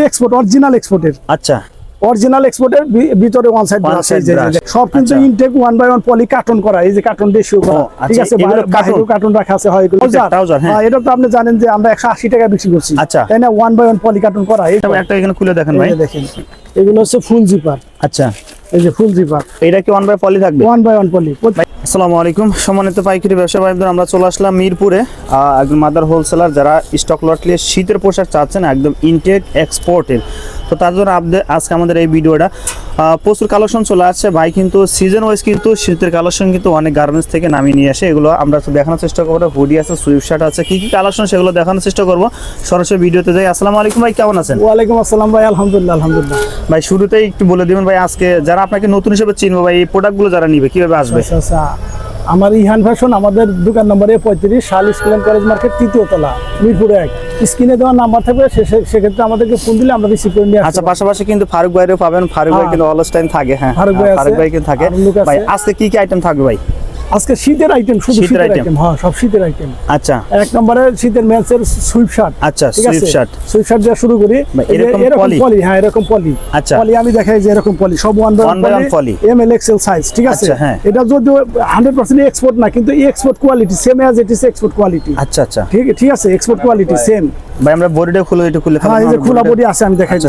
কিন্তু export original এক্সপোর্টের আচ্ছা। অরিজিনাল এক্সপোর্টের ভিতরে one side brush side brush। সব কিন্তু আচ্ছা। Intact one by one poly carton করা এই যে কার্টন দিয়ে শুরু করা। ঠিক আচ্ছা, আছে বাইরে কার্টন কার্টন রাখা আছে হয় এগুলো। Trouser। trouser, হ্যাঁ। এটা তো আপনি জানেন যে আমরা একশো আশি টাকা বিক্রি করছি। আচ্ছা। তাই না? One by one poly carton করা এই একটা এখানে খুলে দেখেন ভাই। দেখেন এগুলো হচ্ছে ফুল জিপার আচ্ছা। এই যে ফুল জিপার। এটা কি ওয়ান বাই পলি থাকবে? ওয়ান বাই ওয়ান পলি আসসালামু আলাইকুম। সম্মানিত পাইকারি ব্যবসা ভাইদের আমরা চলে আসলাম মিরপুরে। একজন মাদার হোলসেলার যারা স্টক লট নিয়ে শীতের পোশাক চাচ্ছেন একদম ইনটেক এক্সপোর্টের তো তার জন্য আজকে আমাদের এই ভিডিওটা প্রচুর কালেকশন চলে আসছে। ভাই কিন্তু সিজন ওয়াইজ কিন্তু শীতের কালেকশন কিন্তু অনেক গার্মেন্টস থেকে নামিয়ে নিয়ে আসে। এগুলো আমরা দেখানোর চেষ্টা করব। হুডি আছে সুইফ শার্ট আছে কি কি কালেকশন সেগুলো দেখানোর চেষ্টা করব। সরাসরি ভিডিওতে যাই। আসসালামু আলাইকুম ভাই কেমন আছেন? ওয়ালাইকুম আসসালাম ভাই আলহামদুলিল্লাহ আলহামদুলিল্লাহ। ভাই শুরুতেই একটু বলে দিবেন ভাই আজকে যারা আপনাকে নতুন হিসেবে চিনবো ভাই এই প্রোডাক্টগুলো যারা নিবে কীভাবে আসবে? আচ্ছা আচ্ছা। আমার ইহান ফ্যাশন আমাদের দোকান নম্বরে পঁয়ত্রিশ শাল স্কুল অ্যান্ড কলেজ মার্কেট তৃতীয় তলা মিরপুরে এক। স্ক্রিনে দেওয়া নাম্বার থাকবে সেক্ষেত্রে আমাদেরকে ফোন দিলে আমরা রিসিভ করে নিয়ে আচ্ছা পাশাপাশি কিন্তু ফারুক ভাইয়েরও পাবেন। ফারুক ভাই হ্যাঁ। কিন্তু অলস টাইম থাকে হ্যাঁ। ফারুক ভাই হ্যাঁ, ফারুক ভাই কিন্তু থাকে। ভাই আজকে কি কি আইটেম থাকবে ভাই? আজকে শীতের আইটেম শুধু শীতের আইটেম হ্যাঁ সব শীতের আইটেম আচ্ছা। এক নম্বরে শীতের মেন্সের সুইপ শার্ট আচ্ছা, sweep shirt। সুইপ শার্ট দিয়ে শুরু করি। এরকম পলি হ্যাঁ এরকম পলি আচ্ছা। পলি আমি দেখাই যে এরকম পলি সব one by one poly। M L XL size ঠিক আছে? আচ্ছা, হ্যাঁ। এটা যদিও হান্ড্রেড পার্সেন্ট এক্সপোর্ট না কিন্তু export quality same as it export quality আচ্ছা আচ্ছা। ঠিক ঠিক আছে এক্সপোর্ট কোয়ালিটি সেম ভাই আমরা বডিটা খুলে একটু খুলে হ্যাঁ এই যে খোলা বডি আছে আমি দেখাই আচ্ছা,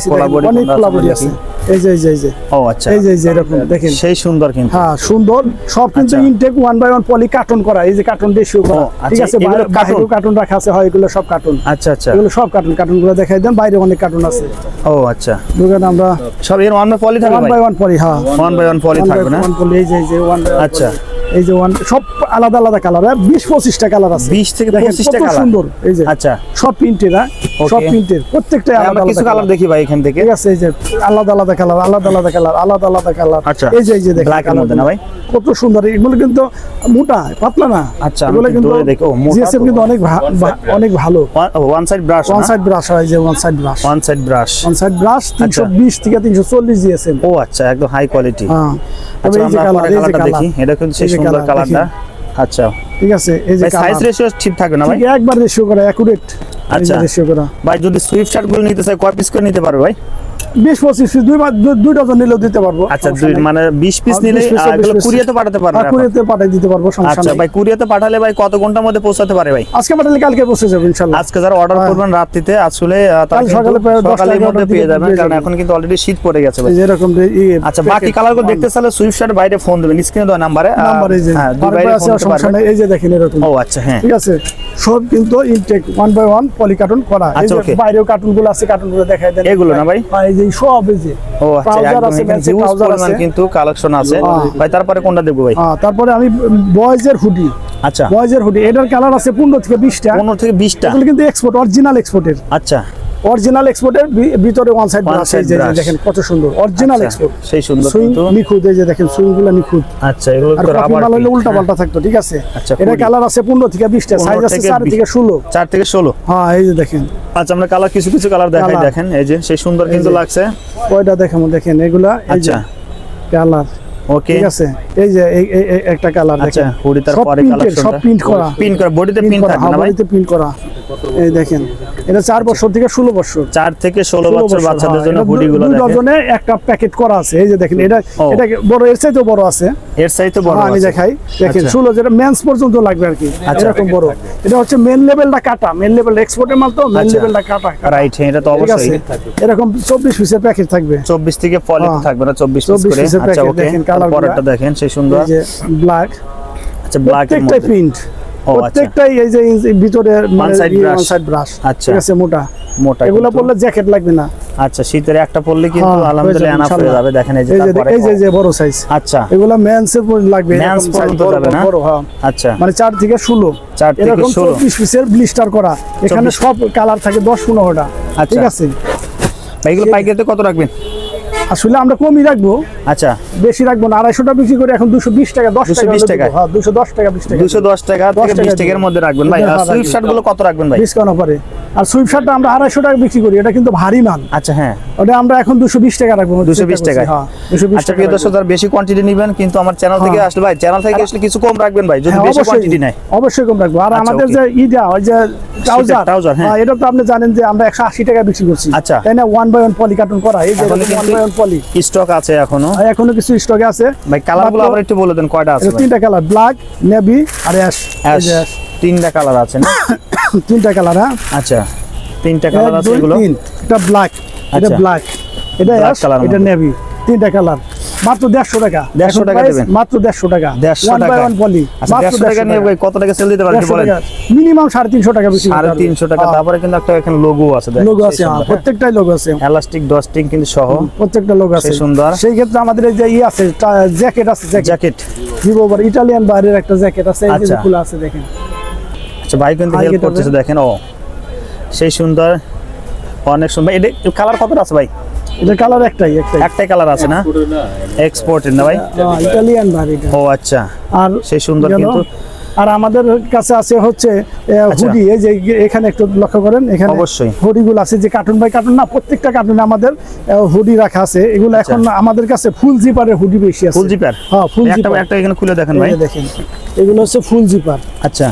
অনেক খোলা আছে বডি আছে। এই যে এই যে ও আচ্ছা। এই যে এরকম দেখেন। সেই সুন্দর কিন্তু। হ্যাঁ সুন্দর। সব কিন্তু আচ্ছা। Intact one by one poly carton করা এই যে কার্টন রেশিও করা। ও, ঠিক আচ্ছা, আছে বাইরে- carton? রাখা আছে হয় এগুলো সব কার্টন আচ্ছা আচ্ছা। এগুলো সব কার্টুন কার্টুনগুলো দেখাই দেন বাইরে অনেক কার্টুন আছে। ও আচ্ছা। দোকানে আমরা সব এর ওয়ান বাই পলি থাকবে ওয়ান বাই ওয়ান পলি হ্যাঁ। ওয়ান বাই ওয়ান পলি থাকবে না? poly, এই যে এই যে ওয়ান আচ্ছা। এই যে ওয়ান সব আলাদা আলাদা কালার বিশ পঁচিশটা কালার আছে। 20 থেকে দেখেন 25 টা কত colour। সুন্দর এই যে। আচ্ছা। সব প্রিন্টের হ্যাঁ। সব. প্রিন্টের প্রত্যেকটাই আলাদা কিছু কালার কালার। দেখি ভাই এখান থেকে। ঠিক আছে এই যে আলাদা আলাদা কালার আলাদা আলাদা কালার আলাদা আলাদা কালার। আচ্ছা। এই যে এই যে দেখেন এর না ভাই? কত সুন্দর এগুলো কিন্তু মোটা পাতলা না। আচ্ছা, এগুলো কিন্তু দেখি। মোটা জিএসএম কিন্তু অনেক অনেক ভালো। One side brush one side brush হয় যে one side brush one side brush one side brush তিনশো বিশ থেকে তিনশো চল্লিশ জিএসএম। ও আচ্ছা একদম হাই কোয়ালিটি হ্যাঁ। তবে আচ্ছা এই যে কালার এই যে কালার। দেখি। এটা কিন্তু সেই সুন্দর কালারটা। আচ্ছা। ঠিক আছে এই যে সাইজ রেশিও ঠিক থাকে না ভাই? একবার রেশিও করা অ্যাকুরেট আচ্ছা। রেশিও করা। ভাই যদি সুইফট শার্টগুলো নিতে চাই কয় পিস করে নিতে পারবে ভাই? বিশ পঁচিশ পিস দুই দুই ডজন নিলেও দিতে পারব। আচ্ছা দুই মানে 20 পিস নিলে 20 20 এগুলো কুরিয়াতে পাঠাতে পারবেন আর কুরিয়াতে পাঠিয়ে দিতে পারব সমস্যা আচ্ছা ভাই কুরিয়াতে পাঠালে ভাই কত ঘণ্টার মধ্যে পৌঁছাতে পারে ভাই? আজকে পাঠালে কালকে বসে যাবে ইনশাল্লাহ। আজকে যারা অর্ডার হ্যাঁ। করবেন রাত্রিতে আসলে আহ, কাল সকালে সকালের মধ্যে পেয়ে যাবেন কারণ এখন কিন্তু অলরেডি শীত পড়ে গেছে ভাই। এরকম ইয়ে আচ্ছা বাকি packet কালারগুলো one। দেখতে চাইলে সুইফট শার্ট বাইরে ফোন দেবেন স্ক্রিনে দেওয়া নাম্বারে নাম্বার এই যে হ্যাঁ দুই বাইরে ফোন সমস্যা পারবেন। এই যে দেখেন এরকম। ও আচ্ছা হ্যাঁ। ঠিক আছে? সব কিন্তু intact one by one poly carton করা। এই আচ্ছা, যে বাইরেও কার্টুনগুলো আছে কার্টুনগুলো দেখাই দেন। এগুলো না ভাই? হ্যাঁ, এই যে সব এই যে ও আচ্ছা একদম আছে, এখানে হিউজ পরিমাণ কিন্তু কালেকশন আছে। ভাই তারপরে কোনটা দেবো ভাই? তারপরে আমি বয়েজের হুডি আচ্ছা। বয়েজের হুডি এটার কালার আছে পনেরো থেকে বিশটা। পনেরো থেকে বিশটা। এগুলো কিন্তু এক্সপোর্ট অরিজিনাল এক্সপোর্টের আচ্ছা। অরিজিনাল এক্সপোর্টের ভিতরে ওয়ান সাইড ব্রাশ এই যে দেখেন কত সুন্দর। অরিজিনাল আচ্ছা, এক্সপোর্ট সেই সুন্দর কিন্তু। নিখুঁত এই যে দেখেন সুইংগুলো নিখুঁত। আচ্ছা এগুলো তো রাবার হলে উল্টা হ্যাঁ। পাল্টা থাকতো ঠিক আছে? আচ্ছা, এটা কালার আছে পনেরো থেকে বিশটা 15 সাইজ আছে থেকে চার থেকে ষোলো। চার থেকে ষোলো। হ্যাঁ এই যে দেখেন। আচ্ছা আমরা কালার কিছু কিছু কালার দেখাই দেখেন এই যে সেই সুন্দর কিন্তু লাগছে। ওইটা দেখাবো দেখেন এগুলা আচ্ছা। কালার ওকে ঠিক আছে? এই যে একটা কালার আচ্ছা দেখেন। হুডি কালেকশন সব প্রিন্ট করা। পিন করা বডিতে প্রিন্ট না হাওয়ারিতে প্রিন্ট করা। এই দেখেন এটা চার বছর থেকে ষোলো বছর। চার থেকে ষোলো ষোলো বছর বছর, বাচ্চাদের জন্য এটা হুডি দু- গুলো দুই দেখেন। ডজনে একটা প্যাকেট করা আছে। এই যে দেখেন এটা এটা বড় এর বড় আছে। এর বড় হ্যাঁ, আমি দেখাই। দেখেন আচ্ছা। ষোলো যেটা মেন্স পর্যন্ত লাগবে আর কি। আচ্ছা। এরকম বড়। এটা হচ্ছে মেন লেভেলটা কাটা। মেন লেভেল এক্সপোর্টের মাল তো মেন আচ্ছা। লেভেলটা কাটা রাইট হ্যাঁ এটা তো অবশ্যই। এরকম চব্বিশ পিসের প্যাকেট থাকবে। চব্বিশ থেকে পলি হ্যাঁ। থাকবে না চব্বিশ পিস করে? আচ্ছা ওকে পরেরটা দেখেন সেই সুন্দর। এই যে ব্ল্যাক আচ্ছা ব্ল্যাক প্রিন্ট আচ্ছা। প্রত্যেকটাই এই যে ভিতরে মানে side brush। সাইড ব্রাশ আচ্ছা। ঠিক আছে মোটা। মোটা এগুলো। পড়লে জ্যাকেট লাগবে না। আচ্ছা শীতের একটা পড়লে কিন্তু হ্যাঁ, আলহামদুলিল্লাহ যাবে, এনাফ হয়ে যাবে দেখেন এই যে তারপরে এই যে যে বড় সাইজ আচ্ছা। এগুলো মেন্স এর লাগবে Men's এরকম size, পর্যন্ত যাবে না? বড় হ্যাঁ। আচ্ছা। মানে চার থেকে ষোলো। চার থেকে এরকম 16 চব্বিশ পিসের ব্লিস্টার করা। এখানে সব কালার থাকে দশ পনেরোটা। আচ্ছা। ঠিক আছে। এগুলো পাইকারিতে কত রাখবেন? আসলে আমরা কমই রাখব। আচ্ছা। বেশি রাখব না আড়াইশোটা বিক্রি করে এখন দুশো বিশ টাকা দশ টাকা বিশ টাকা? দুশো দশ টাকা বিশ টাকা। দুশো দশ টাকা দশ টাকা বিশ টাকার মধ্যে রাখবেন ভাই। শার্টগুলো কত রাখবেন ভাই? ডিসকাউন্ট অফারে। আর সুইপ শার্টটা আমরা আড়াইশো টাকা বিক্রি করি এটা কিন্তু ভারী মাল আচ্ছা হ্যাঁ ওটা আমরা এখন দুশো বিশ টাকা রাখব 220 টাকায়। হ্যাঁ দুশো বিশ আচ্ছা টাকা। দর্শক যারা বেশি কোয়ান্টিটি নেবেন কিন্তু আমার চ্যানেল থেকে হ্যাঁ। আসলে ভাই চ্যানেল থেকে আসলে কিছু কম রাখবেন ভাই যদি হ্যাঁ, বেশি কোয়ান্টিটি নেয় অবশ্যই কম রাখব আর আচ্ছা, আমাদের. যে ইটা ওই যে ট্রাউজার trouser, হ্যাঁ। এটা তো আপনি জানেন যে আমরা একশো আশি টাকা বিক্রি করছি আচ্ছা। তাই না one by one poly carton করা এই যে one by one poly stock আছে এখনও এখনও কিছু স্টকে আছে ভাই কালারগুলো আবার একটু বলে দেন কয়টা আছে তিনটা কালার ব্ল্যাক নেভি আর অ্যাশ Ash, তিনটা কালার আছে না? তিনটা কালার হ্যাঁ? আচ্ছা তিনটা কালার আছে এগুলো? এটা ব্ল্যাক এটা আচ্ছা। ব্ল্যাক এটা Black অ্যাশ এটা নেভি তিনটা কালার। মাত্র দেড়শো টাকা। 150 টাকা দেবেন? মাত্র দেড়শো টাকা। দেড়শো ওয়ান বাই টাকা। ওয়ান পলি আচ্ছা দেড়শো টাকা নিয়ে ভাই কত টাকা সেল দিতে পারেন বলেন? মিনিমাম সাড়ে তিনশো টাকা বেশি সাড়ে তিনশো টাকা। তারপরে কিন্তু একটা এখানে লোগো আছে দেখেন, লোগো আছে হ্যাঁ। প্রত্যেকটাই লোগো আছে। এলাস্টিক ডস্টিং কিন্তু সহ। প্রত্যেকটা লোগো আছে। সুন্দর। সেই ক্ষেত্রে আমাদের এই যে ই আছে জ্যাকেট আছে জ্যাকেট জ্যাকেট ভিভো ইটালিয়ান বাইরের একটা জ্যাকেট আছে এই যে আচ্ছা। খোলা আছে দেখেন। আচ্ছা ভাই কিন্তু হেল্প করতেছে দেখেন ও। সেই সুন্দর অনেক সুন্দর এটা কালার কতটা আছে ভাই? এটা কালার একটাই একটাই। একটাই কালার আছে না? এক্সপোর্টের না ভাই? ইটালিয়ান বাইর এটা। ও আচ্ছা। আর সেই সুন্দর কিন্তু আর আমাদের কাছে আছে হচ্ছে আচ্ছা। হুডি এই যে এখানে একটু লক্ষ্য করেন এখানে অবশ্যই। হুডি গুলো আছে যে কার্টুন বাই কার্টুন না প্রত্যেকটা কার্টুনে আমাদের হুডি রাখা আছে। এগুলো এখন আমাদের কাছে ফুল জিপারের হুডি বেশি আছে। ফুল জিপার হ্যাঁ ফুল জিপার একটা এখানে খুলে দেখেন ভাই। দেখেন। এগুলো হচ্ছে ফুল জিপার আচ্ছা।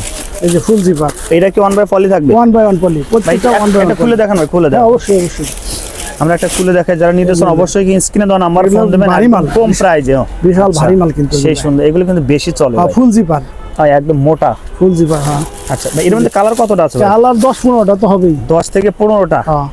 এই যে ফুল জিপার। এটা কি ওয়ান বাই পলি থাকবে? ওয়ান বাই ওয়ান পলি প্রত্যেকটা ওয়ান বাই এটা খুলে দেখান ভাই খুলে দেন হ্যাঁ অবশ্যই অবশ্যই। আমরা একটা খুলে দেখাই যারা নিতেছেন অবশ্যই কি স্ক্রিনে দেওয়া নাম্বার ফোন দেবেন ভারী মাল। কম প্রাইজে বিশাল ভারী মাল কিন্তু সেই সুন্দর এগুলো কিন্তু বেশি চলে হ্যাঁ ফুল জিপার। হ্যাঁ, একদম মোটা। ফুল জিপার হ্যাঁ। আচ্ছা ভাই এর মধ্যে কালার কতটা আছে কালার দশ পনেরোটা তো হবেই। দশ থেকে পনেরোটা? হ্যাঁ।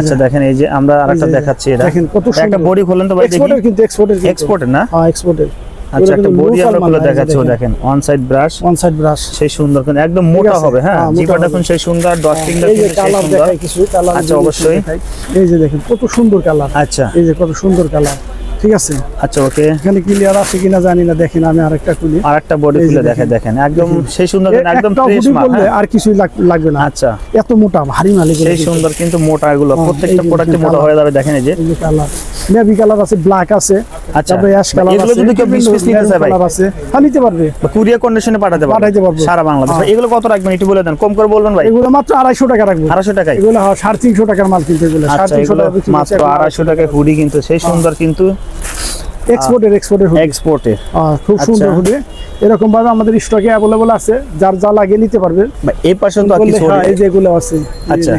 আচ্ছা দেখেন এই যে আমরা আরেকটা দেখাচ্ছি এটা। দেখেন কত একটা। বডি খোলেন তো ভাই দেখি। এক্সপোর্টের কিন্তু এক্সপোর্টের এক্সপোর্টের না? হ্যাঁ এক্সপোর্টের আচ্ছা একটা বডি আলোগুলো খুলে দেখেন। On side brush on side brush সেই সুন্দর কিন্তু একদম মোটা হবে হ্যাঁ জিপাটা হবে। এখন সেই সুন্দর ডস্টিংটা এই যে কিন্তু সেই সুন্দর। কিছু কালার আচ্ছা, অবশ্যই। এই যে দেখেন কত সুন্দর কালার আচ্ছা। এই যে কত সুন্দর কালার ঠিক আছে? আচ্ছা ওকে। এখানে ক্লিয়ার আছে কিনা জানি না দেখেন আমি আরেকটা খুলি। আর একটা বডি খুলে দেখে দেখেন। দেখেন একদম সেই সুন্দর একদম ফ্রেশ মাল হ্যাঁ। আর কিছুই লাগবে না। আচ্ছা। এত মোটা ভারী মাল সেই সুন্দর কিন্তু মোটা এগুলো হ্যাঁ, প্রত্যেকটা প্রোডাক্টে মোটা হয়ে যাবে দেখেন এই যে। কালার নেভি কালার আছে ব্ল্যাক আছে আচ্ছা। তারপরে অ্যাশ কালার এগুলো যদি কেউ পিস নিতে চায় ভাই। আছে। হ্যাঁ নিতে পারবে। কুরিয়ার কন্ডিশনে পাঠাতে পারবে। পাঠাইতে পারব। সারা বাংলাদেশ। হ্যাঁ। এগুলো কত রাখবেন একটু বলে দেন। কম করে বলবেন ভাই। এগুলো মাত্র আড়াইশো টাকা রাখব। আড়াইশো টাকায়? এগুলো হ্যাঁ, সাড়ে তিনশো টাকার মাল কিন্তু এগুলো। সাড়ে আচ্ছা তিনশো এগুলো টাকা মাত্র আড়াইশো টাকায় হুডি কিন্তু সেই সুন্দর কিন্তু এক্সপোর্টের এক্সপোর্টের এক্সপোর্টে খুব সুন্দর আচ্ছা। হবে এরকম ভাবে আমাদের স্টকে অ্যাভেলেবল আছে। যার যা লাগে নিতে পারবে। এই পাশে তো কিছু হ্যাঁ, এই যে এগুলো আছে আচ্ছা।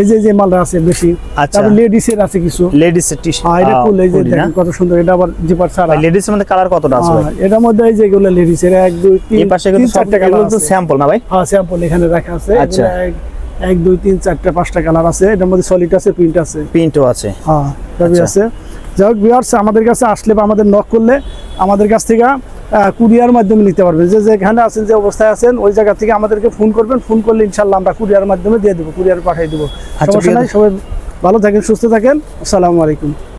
এই যে যে মালটা আছে বেশি। আচ্ছা। তারপর লেডিসের আছে কিছু। লেডিস টি হ্যাঁ এটা ফুল এই যে দেখেন কত সুন্দর এটা আবার জিপার ছাড়া। লেডিস এর মধ্যে কালার কতটা আছে ভাই? হ্যাঁ, এটার মধ্যে এই যেগুলো লেডিস লেডিসের এক দুই তিন এই পাশে কিন্তু সব কালার আছে। স্যাম্পল না ভাই? হ্যাঁ স্যাম্পল এখানে রাখা আছে। আচ্ছা। এক- দুই তিন চারটে পাঁচটা কালার আছে। এটার মধ্যে সলিড আছে প্রিন্ট আছে। প্রিন্টও আছে। হ্যাঁ সবই আচ্ছা। আছে। যাই হোক ভিউয়ার্স আমাদের কাছে আসলে বা আমাদের নক করলে আমাদের কাছ থেকে কুরিয়ার মাধ্যমে নিতে পারবেন। যে যেখানে আছেন যে অবস্থায় আছেন ওই জায়গা থেকে আমাদেরকে ফোন করবেন। ফোন করলে ইনশাল্লাহ আমরা কুরিয়ার মাধ্যমে দিয়ে দেবো কুরিয়ার পাঠিয়ে দেবো। আচ্ছা, সমস্যা নাই সবাই ভালো থাকেন সুস্থ থাকেন। আসসালামু আলাইকুম।